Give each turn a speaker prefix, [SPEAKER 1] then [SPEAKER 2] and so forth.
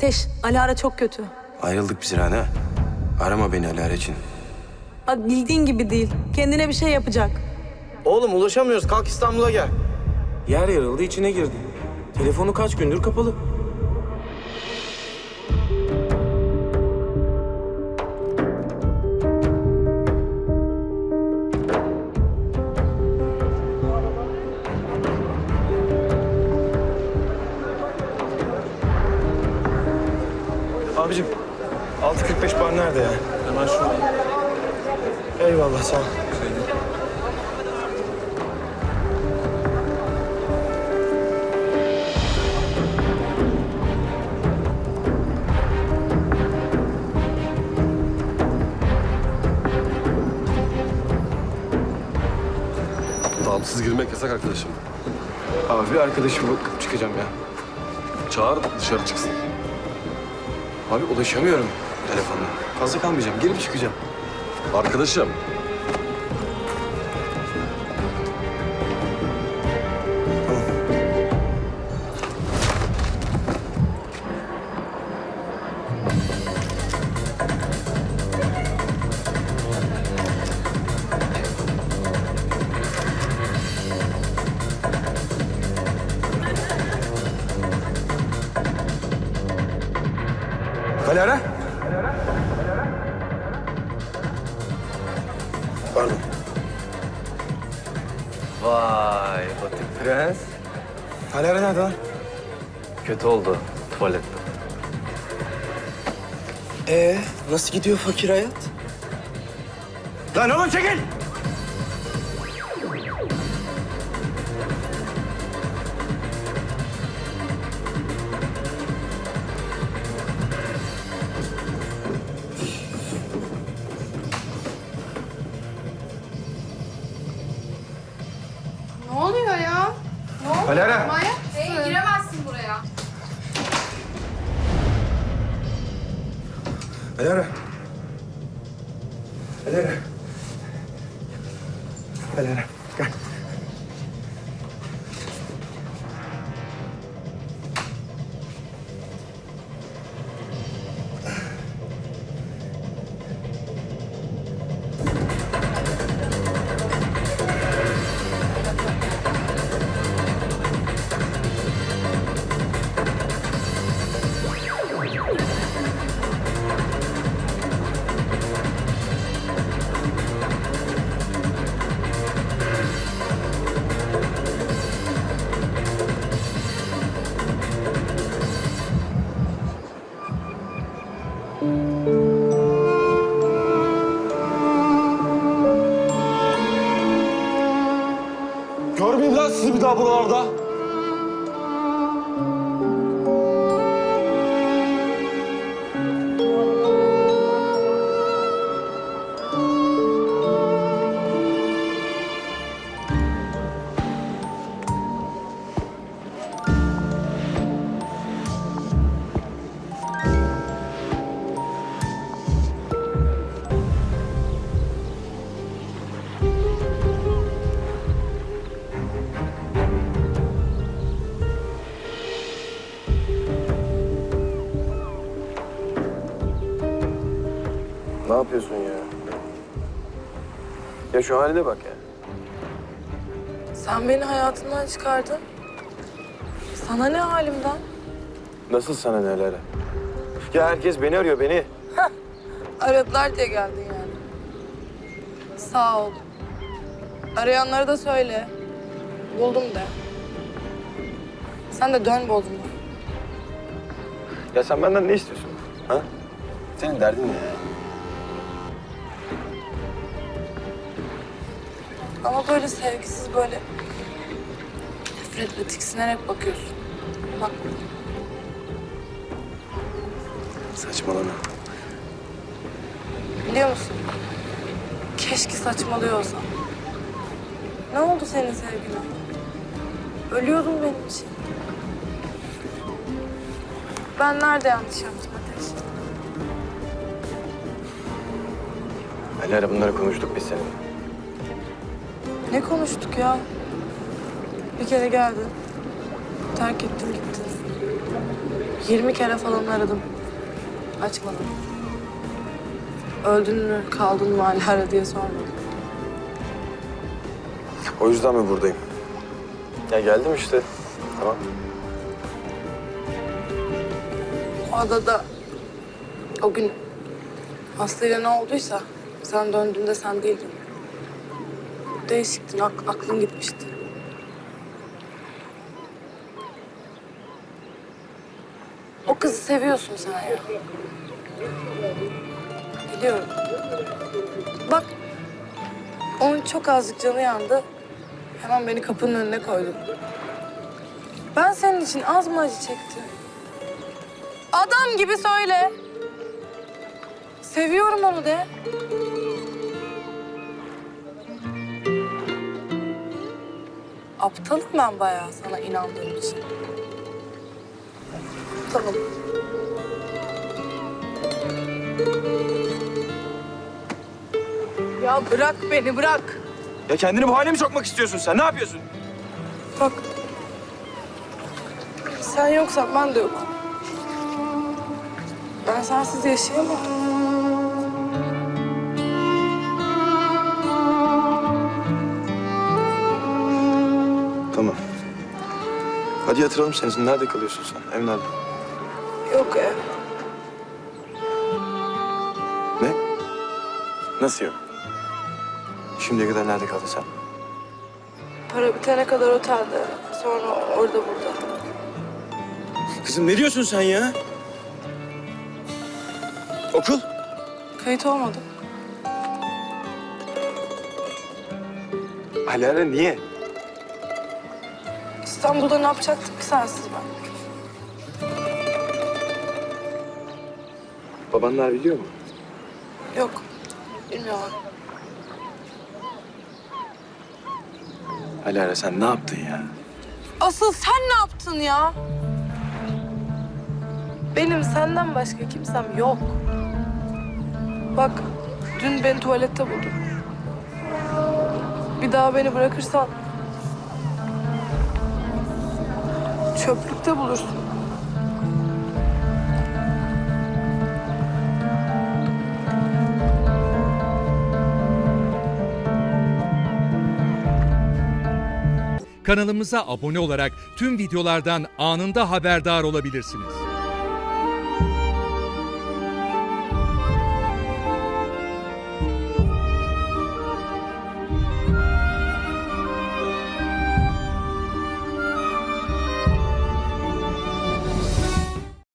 [SPEAKER 1] Ateş, Alara çok kötü.
[SPEAKER 2] Ayrıldık biz Rana. Arama beni Alara için.
[SPEAKER 1] Bak bildiğin gibi değil. Kendine bir şey yapacak.
[SPEAKER 2] Oğlum ulaşamıyoruz. Kalk İstanbul'a gel.
[SPEAKER 3] Yer yarıldı içine girdi. Telefonu kaç gündür kapalı.
[SPEAKER 2] 6.45 bar nerede ya? Hemen şurada. Eyvallah sağ ol.
[SPEAKER 4] Damsız girmek yasak arkadaşım.
[SPEAKER 2] Abi bir arkadaşım bakıp çıkacağım ya.
[SPEAKER 4] Çağır dışarı çıksın.
[SPEAKER 2] Abi ulaşamıyorum telefonla. Fazla kalmayacağım. Girip çıkacağım.
[SPEAKER 4] Arkadaşım.
[SPEAKER 5] Vay Batık Prens.
[SPEAKER 2] Alara nerede lan?
[SPEAKER 5] Kötü oldu tuvalette.
[SPEAKER 2] Ee, nasıl gidiyor fakir hayat? Lan oğlum çekil! Alara.
[SPEAKER 6] Manyak Hey, giremezsin buraya.
[SPEAKER 2] Alara.
[SPEAKER 4] Görmeyeyim lan sizi bir daha buralarda.
[SPEAKER 2] Yapıyorsun ya? Ya şu haline bak ya.
[SPEAKER 1] Sen beni hayatından çıkardın. Sana ne halimden?
[SPEAKER 2] Nasıl sana neler? Ya herkes beni arıyor, beni.
[SPEAKER 1] Aradılar diye geldin yani. Sağ ol. Arayanlara da söyle. Buldum de. Sen de dön Bodrum'a.
[SPEAKER 2] Ya sen benden ne istiyorsun? Ha? Senin derdin ne
[SPEAKER 1] Ama böyle sevgisiz böyle nefretle tiksinerek bakıyorsun. Bak
[SPEAKER 2] Saçmalama.
[SPEAKER 1] biliyor musun? Keşke saçmalıyor olsam. Ne oldu senin sevgine? Ölüyordun benim için. Ben nerede yanlış yaptım Ateş?
[SPEAKER 2] Alara bunları konuştuk biz seninle.
[SPEAKER 1] Ne konuştuk ya? Bir kere geldin. Terk ettin gittin. 20 kere falan aradım. Açmadım. Öldün mü, kaldın mı hala diye sormadım.
[SPEAKER 2] O yüzden mi buradayım? Ya geldim işte. Tamam.
[SPEAKER 1] O adada o gün Aslı'yla ne olduysa sen döndüğünde sen değildin. Değişiktin, ak- aklın gitmişti. O kızı seviyorsun sen ya. Biliyorum. Bak, onun çok azıcık canı yandı. Hemen beni kapının önüne koydun. Ben senin için az mı acı çektim? Adam gibi söyle. Seviyorum onu de. Aptalım ben bayağı sana inandığım için. Tamam. Ya bırak beni bırak.
[SPEAKER 2] Ya kendini bu hale mi sokmak istiyorsun sen? Ne yapıyorsun?
[SPEAKER 1] Bak. Sen yoksan ben de yokum. Ben sensiz yaşayamam.
[SPEAKER 2] Hadi yatıralım seni. Nerede kalıyorsun sen? Ev nerede?
[SPEAKER 1] Yok ev.
[SPEAKER 2] Ne? Nasıl yok? Şimdiye kadar nerede kaldın sen?
[SPEAKER 1] Para bitene kadar otelde. Sonra orada burada.
[SPEAKER 2] Kızım ne diyorsun sen ya? Okul?
[SPEAKER 1] Kayıt olmadım.
[SPEAKER 2] Alara niye?
[SPEAKER 1] İstanbul'da ne yapacaktık ki sensiz ben?
[SPEAKER 2] Babanlar biliyor mu?
[SPEAKER 1] Yok. Bilmiyorum.
[SPEAKER 2] Alara sen ne yaptın ya?
[SPEAKER 1] Asıl sen ne yaptın ya? Benim senden başka kimsem yok. Bak, dün beni tuvalette buldun. Bir daha beni bırakırsan... ...çöplükte bulursun.
[SPEAKER 7] Kanalımıza abone olarak tüm videolardan anında haberdar olabilirsiniz.